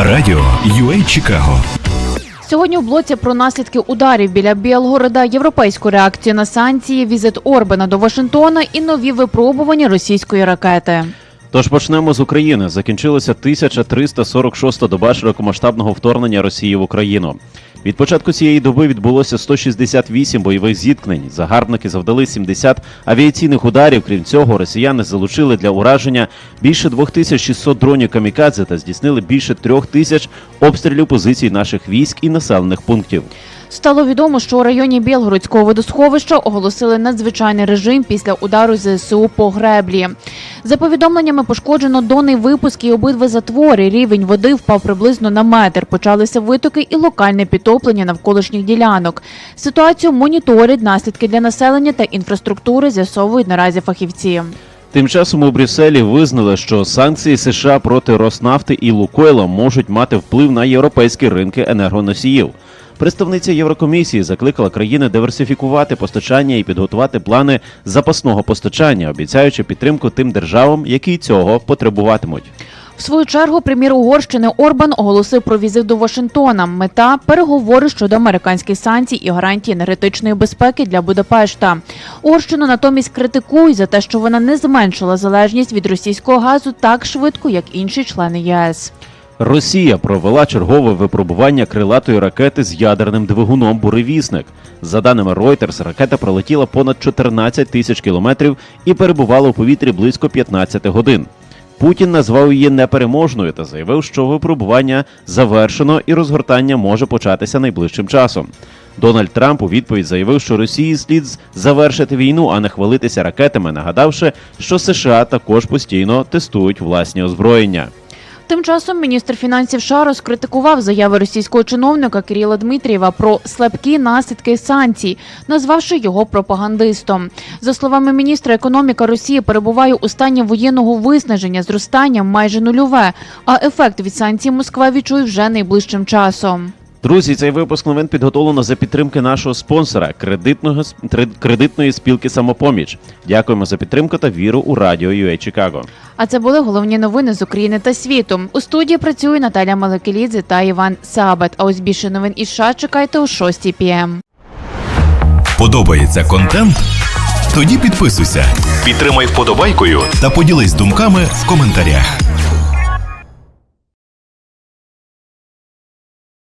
Радіо UA Чикаго. Сьогодні в блоці про наслідки ударів біля Білгорода, європейську реакцію на санкції, візит Орбана до Вашингтона і нові випробування російської ракети. Тож почнемо з України. Закінчилася 1346 доба широкомасштабного вторгнення Росії в Україну. Від початку цієї доби відбулося 168 бойових зіткнень. Загарбники завдали 70 авіаційних ударів. Крім цього, росіяни залучили для ураження більше 2600 дронів камікадзе та здійснили більше трьох тисяч обстрілів позицій наших військ і населених пунктів. Стало відомо, що у районі Білгородського водосховища оголосили надзвичайний режим після удару ЗСУ по греблі. За повідомленнями пошкоджено донний випуск і обидва затвори. Рівень води впав приблизно на метр. Почалися витоки і локальне підтоплення навколишніх ділянок. Ситуацію моніторять наслідки для населення та інфраструктури. З'ясовують наразі фахівці. Тим часом у Брюсселі визнали, що санкції США проти Роснафти і Лукойла можуть мати вплив на європейські ринки енергоносіїв. Представниця Єврокомісії закликала країни диверсифікувати постачання і підготувати плани запасного постачання, обіцяючи підтримку тим державам, які цього потребуватимуть. В свою чергу прем'єр Угорщини Орбан оголосив про візит до Вашингтона. Мета переговори щодо американських санкцій і гарантії енергетичної безпеки для Будапешта. Угорщину натомість критикують за те, що вона не зменшила залежність від російського газу так швидко, як інші члени ЄС. Росія провела чергове випробування крилатої ракети з ядерним двигуном Буревісник. За даними Reuters, ракета пролетіла понад 14 тисяч кілометрів і перебувала у повітрі близько 15 годин. Путін назвав її непереможною та заявив, що випробування завершено і розгортання може початися найближчим часом. Дональд Трамп у відповідь заявив, що Росії слід завершити війну, а не хвалитися ракетами, нагадавши, що США також постійно тестують власні озброєння. Тим часом міністр фінансів США розкритикував заяви російського чиновника Кирила Дмитрієва про слабкі наслідки санкцій, назвавши його пропагандистом. За словами міністра, економіка Росії перебуває у стані воєнного виснаження, зростання майже нульове. А ефект від санкцій Москва відчує вже найближчим часом. Друзі, цей випуск новин підготовлено за підтримки нашого спонсора кредитного кредитної спілки Самопоміч. Дякуємо за підтримку та віру у радіо UA Чикаго. А це були головні новини з України та світу. У студії працює Наталя Малекелідзе та Іван Сабет. А ось більше новин із США чекайте о 6 пм. Подобається контент? Тоді підписуйся, підтримай вподобайкою та поділись думками в коментарях.